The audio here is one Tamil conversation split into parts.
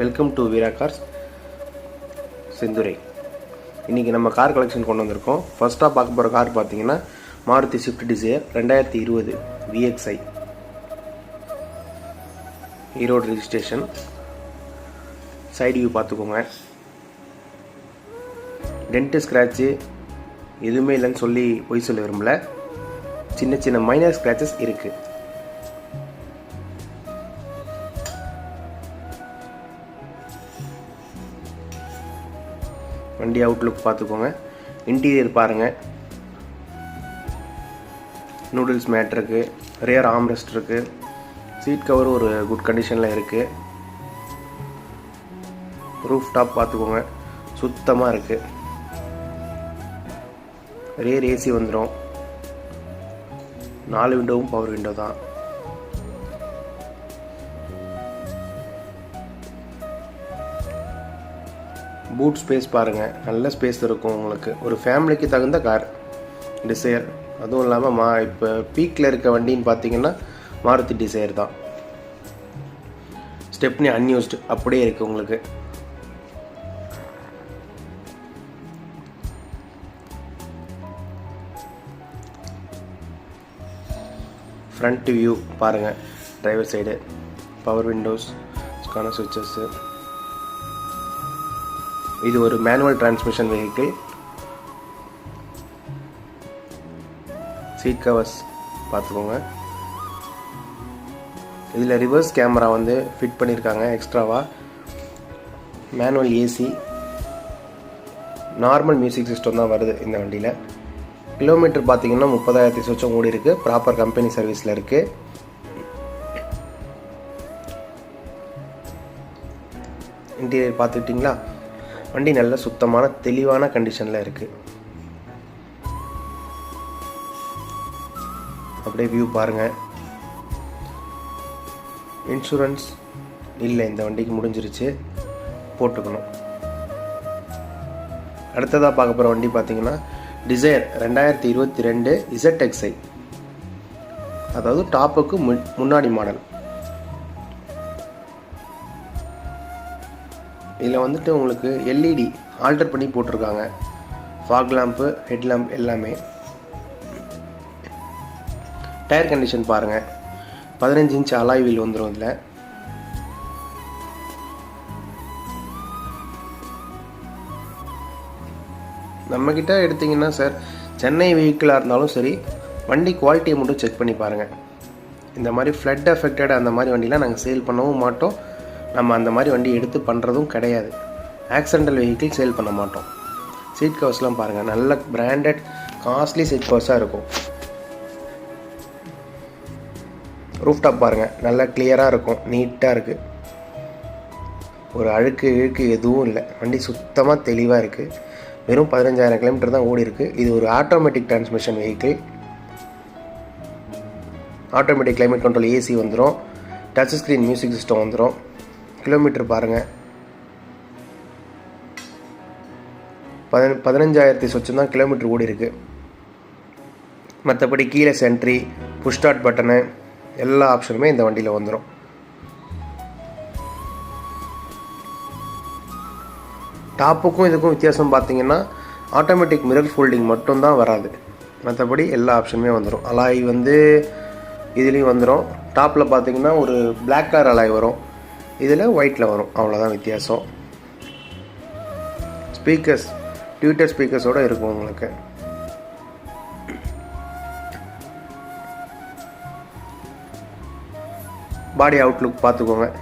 Welcome to Veera cars Senthurai இன்றைக்கி நம்ம கார் கலெக்ஷன் கொண்டு வந்திருக்கோம். ஃபர்ஸ்ட்டாக பார்க்க போகிற கார் பார்த்தீங்கன்னா மாருதி ஸ்விஃப்ட் டிசையர் ரெண்டாயிரத்தி இருபது VXI Erode registration side view பார்த்துக்கோங்க. டென்ட்டு ஸ்க்ராட்சு எதுவுமே இல்லைன்னு சொல்லி பொய் சொல்ல விரும்பல. சின்ன சின்ன மைனர் ஸ்க்ராச்சஸ் இருக்குது வண்டி அவுட்லுக் பார்த்துக்கோங்க. இன்டீரியர் பாருங்கள் நூடுல்ஸ் மேட் இருக்குது ரியர் ஆம்ரெஸ்ட் இருக்குது சீட் கவர் ஒரு குட் கண்டிஷனில் இருக்குது ரூஃப் டாப் பார்த்துக்கோங்க. சுத்தமாக இருக்குது ரேர் ஏசி வந்துடும் நாலு விண்டோவும் பவர் விண்டோ தான். பூட் ஸ்பேஸ் பாருங்கள் நல்ல ஸ்பேஸ் இருக்கும் உங்களுக்கு. ஒரு ஃபேமிலிக்கு தகுந்த கார் டிசையர் அதுவும் இல்லாமல் மா இப்போ பீக்கில் இருக்க வண்டின்னு பார்த்தீங்கன்னா மாருதி டிசைர் தான். ஸ்டெப்னி அன்யூஸ்டு அப்படியே இருக்குது உங்களுக்கு. ஃப்ரண்ட் வியூ பாருங்கள் டிரைவர் சைடு பவர் விண்டோஸ் ஸ்கான சுவிச்சஸ்ஸு இது ஒரு manual transmission vehicle seat covers பார்த்துக்கோங்க. இதில் ரிவர்ஸ் கேமரா வந்து ஃபிட் பண்ணியிருக்காங்க எக்ஸ்ட்ராவாக manual AC normal music system தான் வருது இந்த வண்டியில். கிலோமீட்டர் பார்த்தீங்கன்னா முப்பதாயிரத்தி சொச்சம் ஓடி இருக்குது ப்ராப்பர் கம்பெனி சர்வீஸில் இருக்குது இன்டீரியர் பார்த்துக்கிட்டிங்களா? வண்டி நல்ல சுத்தமான தெளிவான கண்டிஷனில் இருக்குது அப்படியே வியூ பாருங்கள் இன்சூரன்ஸ் இல்லை இந்த வண்டிக்கு முடிஞ்சிருச்சு. போட்டுக்கணும். அடுத்ததாக பார்க்க போகிற வண்டி பார்த்தீங்கன்னா டிசைர் ரெண்டாயிரத்தி இருபத்தி ரெண்டு இசட் எக்ஸை அதாவது டாப்புக்கு முன் முன்னாடி மாடல் இதில் வந்துட்டு உங்களுக்கு எல்இடி ஆல்டர் பண்ணி போட்டிருக்காங்க. ஃபாக் லேம்ப்பு ஹெட் லேம்ப் எல்லாமே. டயர் கண்டிஷன் பாருங்கள் பதினஞ்சு இன்ச் அலாய் வீல் வந்துடும் இதில். நம்மக்கிட்ட எடுத்திங்கன்னா சார் சென்னை வெஹிக்கிளாக இருந்தாலும் சரி வண்டி குவாலிட்டியை மட்டும் செக் பண்ணி பாருங்கள் இந்த மாதிரி ஃப்ளட் அஃபெக்டட் அந்த மாதிரி வண்டிலாம் நாங்கள் சேல் பண்ணவும் மாட்டோம். நம்ம அந்த மாதிரி வண்டி எடுத்து பண்ணுறதும் கிடையாது. ஆக்சிடென்டல் வெஹிக்கிள் சேல் பண்ண மாட்டோம். சீட் கவர்ஸ்லாம் பாருங்கள் நல்ல பிராண்டட் காஸ்ட்லி சீட் கவர்ஸாக இருக்கும். ரூஃப் டாப் பாருங்கள் நல்லா கிளியராக இருக்கும். நீட்டாக இருக்குது ஒரு அழுக்கு இழுக்கு எதுவும் இல்லை. வண்டி சுத்தமாக தெளிவாக இருக்குது வெறும் பதினஞ்சாயிரம் கிலோமீட்டர் தான் ஓடி இருக்குது இது ஒரு automatic transmission vehicle automatic climate control AC வந்துடும் டச் ஸ்க்ரீன் மியூசிக் சிஸ்டம் வந்துடும் கிலோமீட்டர் பாருங்கள் பதின பதினஞ்சாயிரத்தி சொச்சம் தான் கிலோமீட்டர் ஓடி இருக்குது மற்றபடி கீழே சென்ட்ரி புஷ் ஸ்டார்ட் பட்டனு எல்லா ஆப்ஷனுமே இந்த வண்டியில் வந்துடும் டாப்புக்கும் இதுக்கும் வித்தியாசம் பார்த்தீங்கன்னா ஆட்டோமேட்டிக் மிரர் ஃபோல்டிங் மட்டும்தான் வராது. மற்றபடி எல்லா ஆப்ஷனுமே வந்துடும் அலாய் வந்து இதுலேயும் வந்துடும் டாப்பில் பார்த்தீங்கன்னா ஒரு பிளாக் கலர் அலாய் வரும். இதில் ஒயிட்டில் வரும். அவ்வளோதான் வித்தியாசம். ஸ்பீக்கர்ஸ் டியூட்டர் ஸ்பீக்கர்ஸோடு இருக்கும் உங்களுக்கு. பாடி அவுட்லுக் பார்த்துக்கோங்க.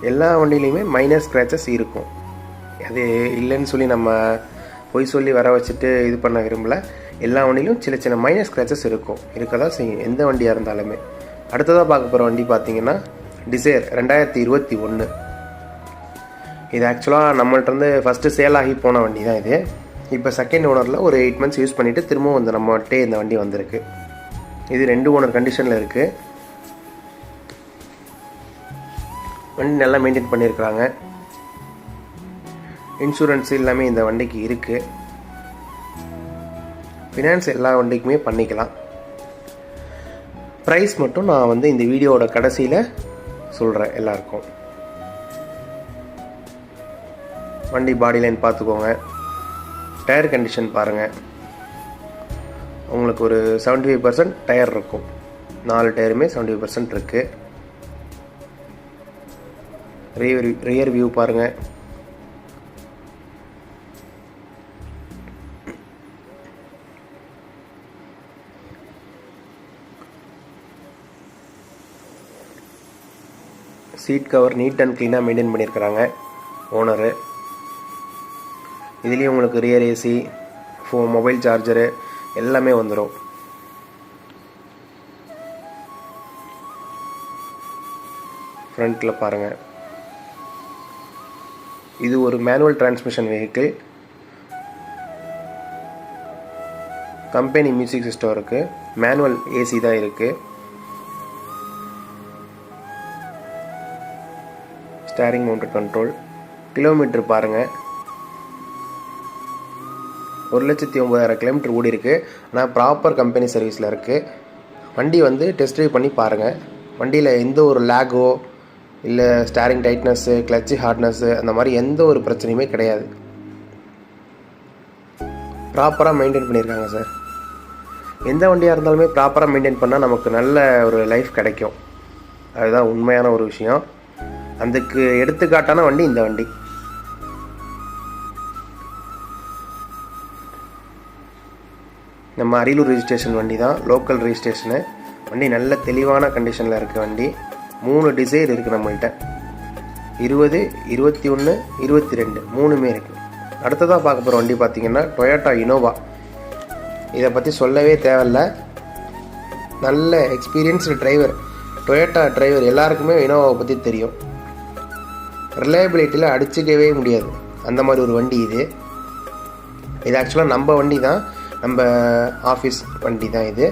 எல்லா வண்டியிலையுமே மைனர் ஸ்க்ராச்சஸ் இருக்கும். அது இல்லைன்னு சொல்லி நம்ம பொய் சொல்லி வர வச்சுட்டு இது பண்ண விரும்பல. எல்லா வண்டியிலும் சின்ன சின்ன மைனஸ் ஸ்க்ராச்சஸ் இருக்கும். இருக்க தான் செய்யும். எந்த வண்டியாக இருந்தாலுமே. அடுத்ததாக பார்க்க போகிற வண்டி பார்த்தீங்கன்னா டிசைர் ரெண்டாயிரத்தி இருபத்தி ஒன்று இது ஆக்சுவலாக நம்மள்ட்ட இருந்து ஃபஸ்ட்டு சேல் ஆகி போன வண்டி தான் இது. இப்போ செகண்ட் ஓனரில் ஒரு எயிட் மந்த்ஸ் யூஸ் பண்ணிவிட்டு திரும்பவும் வந்து நம்மகிட்டே இந்த வண்டி வந்திருக்கு. இது ரெண்டு ஓனர் கண்டிஷனில் இருக்குது வண்டி நல்லா மெயின்டைன் பண்ணியிருக்கிறாங்க. இன்சூரன்ஸ் எல்லாமே இந்த வண்டிக்கு இருக்குது ஃபினான்ஸ் எல்லா வண்டிக்குமே பண்ணிக்கலாம். ப்ரைஸ் மட்டும் நான் வந்து இந்த வீடியோவோட கடைசியில் சொல்கிறேன் எல்லாருக்கும். வண்டி பாடி லைன் பார்த்துக்கோங்க. டயர் கண்டிஷன் பாருங்கள் உங்களுக்கு ஒரு செவன்ட்டி ஃபைவ் பர்சன்ட் டயர் இருக்கும். நாலு டயருமே செவன்ட்டி ஃபைவ் பர்சன்ட் இருக்குது ரியர் ரியர் வியூ பாருங்கள் சீட் கவர் நீட் அண்ட் க்ளீனாக மெயின்டைன் பண்ணியிருக்கிறாங்க ஓனரு. இதுலேயும் உங்களுக்கு ரியர் ஏசி ஃபோ மொபைல் சார்ஜரு எல்லாமே வந்துடும் ஃப்ரண்ட்டில் பாருங்கள் இது ஒரு manual transmission vehicle company music system இருக்குது மேனுவல் ஏசி தான் இருக்குது ஸ்டேரிங் மவுண்ட் கண்ட்ரோல் கிலோமீட்டர் பாருங்கள் ஒரு லட்சத்தி ஒம்பதாயிரம் கிலோமீட்டர் ஓடி இருக்குது ஆனால் ப்ராப்பர் கம்பெனி சர்வீஸில் இருக்குது வண்டி வந்து டெஸ்ட் ட்ரைவ் பண்ணி பாருங்கள் வண்டியில் எந்த ஒரு லேகோ இல்லை ஸ்டேரிங் டைட்னஸ்ஸு கிளச்சு ஹார்ட்னஸ்ஸு அந்த மாதிரி எந்த ஒரு பிரச்சனையுமே கிடையாது. ப்ராப்பராக மெயின்டைன் பண்ணியிருக்காங்க சார் எந்த வண்டியாக இருந்தாலுமே ப்ராப்பராக மெயின்டைன் பண்ணால் நமக்கு நல்ல ஒரு லைஃப் கிடைக்கும். அதுதான் உண்மையான ஒரு விஷயம். அதுக்கு எடுத்துக்காட்டான வண்டி இந்த வண்டி. நம்ம அரியலூர் ரிஜிஸ்ட்ரேஷன் வண்டி தான் லோக்கல் ரெஜிஸ்ட்ரேஷனு வண்டி நல்ல தெளிவான கண்டிஷனில் இருக்குது வண்டி. மூணு டிசைர் இருக்குது நம்மள்கிட்ட இருபது இருபத்தி ஒன்று இருபத்தி ரெண்டு. மூணுமே இருக்குது அடுத்ததாக பார்க்க போகிற வண்டி பார்த்திங்கன்னா டொயோட்டா இனோவா இதை பற்றி சொல்லவே தேவையில்ல. நல்ல எக்ஸ்பீரியன்ஸ்டு டிரைவர் டொயோட்டா டிரைவர் எல்லாருக்குமே இனோவாவை பற்றி தெரியும். ரிலையபிலிட்டியில் அடிச்சிக்கவே முடியாது. அந்த மாதிரி ஒரு வண்டி இது. இது ஆக்சுவலாக நம்ம வண்டி தான் நம்ம ஆஃபீஸ் வண்டி தான் இது.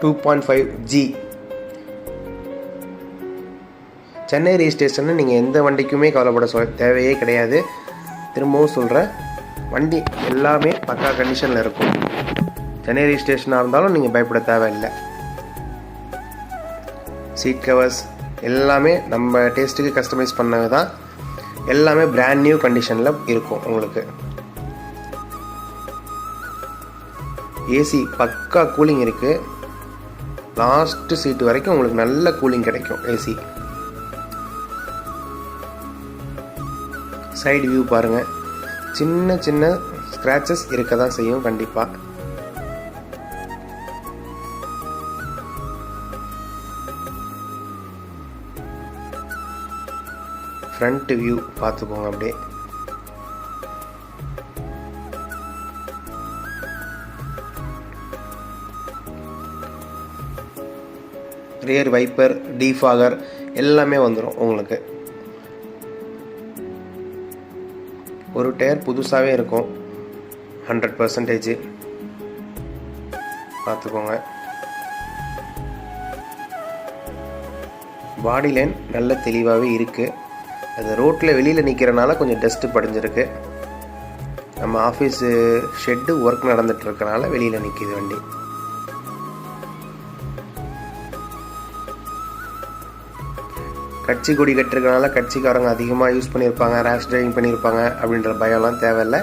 Two point five G Chennai registration நீங்கள் எந்த வண்டிக்குமே கவலைப்பட சொல் தேவையே கிடையாது. திரும்பவும் சொல்கிறேன் வண்டி எல்லாமே பக்கா கண்டிஷனில் இருக்கும். சென்னை ரிஜிஸ்ட்ரேஷனாக இருந்தாலும் நீங்கள் பயப்பட தேவையில்லை. சீட் கவர்ஸ் எல்லாமே நம்ம டேஸ்ட்டுக்கு கஸ்டமைஸ் பண்ணது தான் எல்லாமே பிராண்ட் நியூ கண்டிஷனில் இருக்கும் உங்களுக்கு. ஏசி பக்கா கூலிங் இருக்குது லாஸ்ட்டு சீட்டு வரைக்கும் உங்களுக்கு நல்ல கூலிங் கிடைக்கும் ஏசி சைடு வியூ பாருங்கள் சின்ன சின்ன ஸ்க்ராச்சஸ் இருக்க தான் செய்யும் கண்டிப்பாக ஃப்ரண்ட் வியூ பார்த்துக்கோங்க அப்படியே. ரியர் வைப்பர் டீஃபாகர் எல்லாமே வந்துடும் உங்களுக்கு. ஒரு டயர் புதுசாகவே இருக்கும். ஹண்ட்ரட் பர்சன்டேஜ் பார்த்துக்கோங்க. பாடி லைன் நல்ல தெளிவாகவே இருக்குது அது ரோட்டில் வெளியில் நிற்கிறனால கொஞ்சம் டஸ்ட்டு படிஞ்சிருக்கு. நம்ம ஆஃபீஸு ஷெட்டு ஒர்க் நடந்துட்டு வெளியில் நிற்கிது வண்டி. கட்சி கொடி கட்டிருக்கனால கட்சிக்காரங்க அதிகமாக யூஸ் பண்ணியிருப்பாங்க ரேஷ் டிரைவிங் பண்ணியிருப்பாங்க அப்படின்ற பயம்லாம் தேவையில்லை.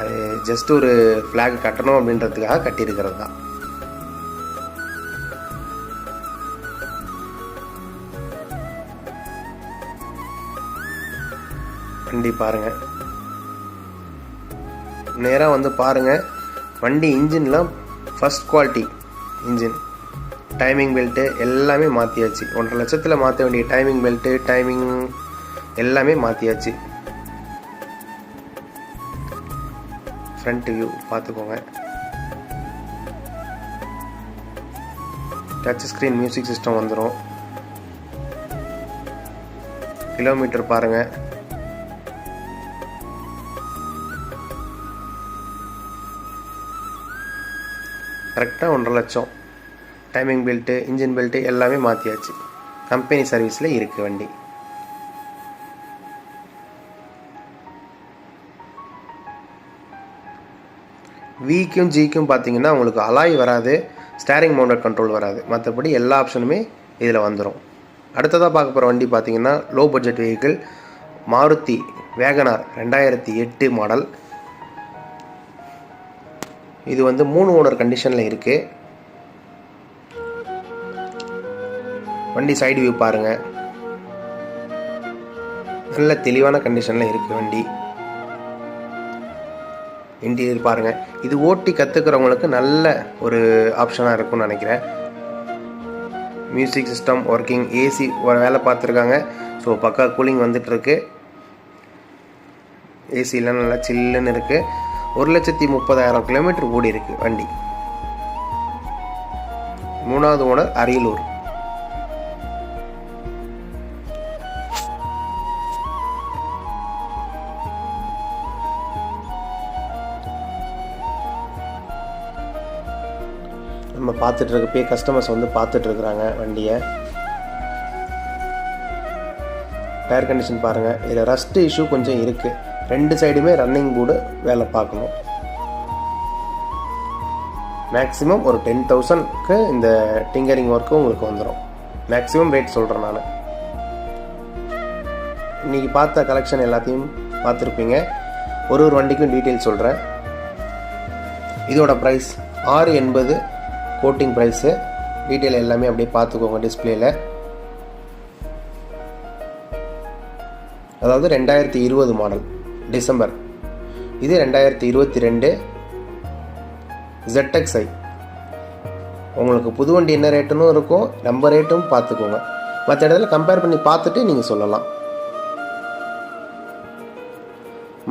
அது ஜஸ்ட் ஒரு ஃப்ளாக் கட்டணும் அப்படின்றதுக்காக கட்டியிருக்கிறது தான் வண்டி பாருங்கள் நேராக வந்து பாருங்கள் வண்டி இன்ஜின்லாம் first quality engine. Timing belt எல்லாமே மாற்றியாச்சு ஒன்றரை லட்சத்தில் மாற்ற வேண்டிய டைமிங் பெல்ட்டு டைமிங் எல்லாமே மாற்றியாச்சு ஃப்ரண்ட் வியூ பார்த்துக்கோங்க டச் ஸ்க்ரீன் மியூசிக் சிஸ்டம் வந்துடும் கிலோமீட்டர் பாருங்கள் கரெக்டாக ஒன்றரை லட்சம். டைமிங் பெல்ட்டு இன்ஜின் பெல்ட்டு எல்லாமே மாற்றியாச்சு கம்பெனி சர்வீஸில் இருக்குது வண்டி. விக்கும் ஜிக்கும் பார்த்தீங்கன்னா உங்களுக்கு அலாய் வராது ஸ்டேரிங் மவுண்டட் கண்ட்ரோல் வராது. மற்றபடி எல்லா ஆப்ஷனுமே இதில் வந்துடும் அடுத்ததாக பார்க்க போகிற வண்டி பார்த்தீங்கன்னா low budget vehicle Maruti wagon R ரெண்டாயிரத்தி எட்டு மாடல் இது வந்து மூணு ஓனர் கண்டிஷனில் இருக்குது வண்டி சைடு வியூ பாருங்கள் நல்ல தெளிவான கண்டிஷனில் இருக்குது வண்டி. இன்டீரியர் பாருங்கள் இது ஓட்டி கற்றுக்கிறவங்களுக்கு நல்ல ஒரு ஆப்ஷனாக இருக்கும்னு நினைக்கிறேன். மியூசிக் சிஸ்டம் ஒர்க்கிங் ஏசி ஒரு வேலை பார்த்துருக்காங்க. ஸோ பக்கா கூலிங் வந்துட்டுருக்கு ஏசிலாம் நல்லா சில்லுன்னு இருக்குது ஒரு லட்சத்தி முப்பதாயிரம் கிலோமீட்டர் ஓடி இருக்கு வண்டி. மூணாவது ஓனர் அரியலூர். நம்ம பார்த்துட்டு போய் கஸ்டமர்ஸ் வந்து பார்த்துட்டு இருக்கிறாங்க வண்டியை. டயர் கண்டிஷன் பாருங்கள் இதில் ரஸ்ட் இஷ்யூ கொஞ்சம் இருக்குது ரெண்டு சைடுமே ரன்னிங் போர்டு வேலை பார்க்கணும். மேக்ஸிமம் ஒரு டென் தௌசண்ட்க்கு இந்த டிங்கரிங் ஒர்க்கு உங்களுக்கு வந்துடும் மேக்ஸிமம் ரேட் சொல்கிறேன் நான். இன்றைக்கி பார்த்த கலெக்ஷன் எல்லாத்தையும் பார்த்துருப்பீங்க. ஒரு ஒரு வண்டிக்கும் டீட்டெயில் சொல்கிறேன் இதோட ப்ரைஸ் ஆறு எண்பது கோட்டிங் ப்ரைஸு டீட்டெயில் எல்லாமே அப்படியே பார்த்துக்கோங்க டிஸ்பிளேயில் அதாவது ரெண்டாயிரத்தி இருபது மாடல் டிசம்பர். இது ரெண்டாயிரத்தி இருபத்தி ரெண்டு ZXi உங்களுக்கு புது வண்டி என்ன ரேட்டுன்னு இருக்கும் நம்ம ரேட்டும் பார்த்துக்கோங்க. மற்ற இடத்துல கம்பேர் பண்ணி பார்த்துட்டு நீங்கள் சொல்லலாம்.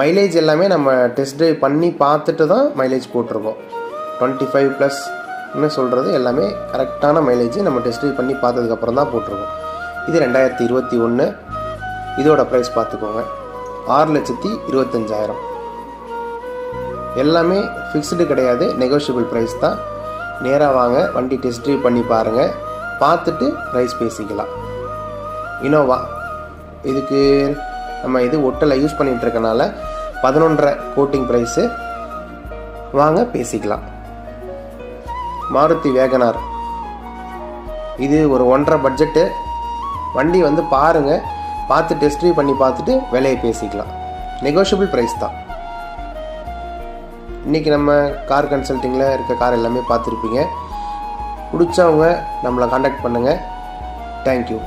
மைலேஜ் எல்லாமே நம்ம டெஸ்ட் ட்ரைவ் பண்ணி பார்த்துட்டு தான் மைலேஜ் போட்டிருக்கோம். டுவெண்ட்டி ஃபைவ் ப்ளஸ்னு சொல்கிறது எல்லாமே கரெக்டான மைலேஜ் நம்ம டெஸ்ட் ட்ரைவ் பண்ணி பார்த்ததுக்கப்புறம் தான் போட்டிருக்கோம். இது ரெண்டாயிரத்தி இருபத்தி ஒன்று இதோட ப்ரைஸ் பார்த்துக்கோங்க. ஆறு லட்சத்தி இருபத்தஞ்சாயிரம். எல்லாமே ஃபிக்ஸ்டு கிடையாது நெகோஷியபிள் ப்ரைஸ் தான். நேராக வாங்க வண்டி டெஸ்ட் ட்ரைவ் பண்ணி பாருங்கள் பார்த்துட்டு ப்ரைஸ் பேசிக்கலாம். இனோவா இதுக்கு நம்ம இது ஒட்டலை யூஸ் பண்ணிகிட்டு இருக்கனால பதினொன்றரை கோட்டிங் ப்ரைஸு வாங்க பேசிக்கலாம். Maruti wagon R. இது ஒரு ஒன்றரை பட்ஜெட்டு வண்டி வந்து பாருங்கள் பார்த்து டெஸ்ட் ட்ரைவ் பண்ணி பார்த்துட்டு விலையை பேசிக்கலாம். நெகோஷியபிள் ப்ரைஸ் தான். இன்றைக்கி நம்ம கார் கன்சல்ட்டிங்கில் இருக்க கார் எல்லாமே பார்த்துருப்பீங்க. பிடிச்சவங்க நம்மளை காண்டாக்ட் பண்ணுங்கள் தேங்க்யூ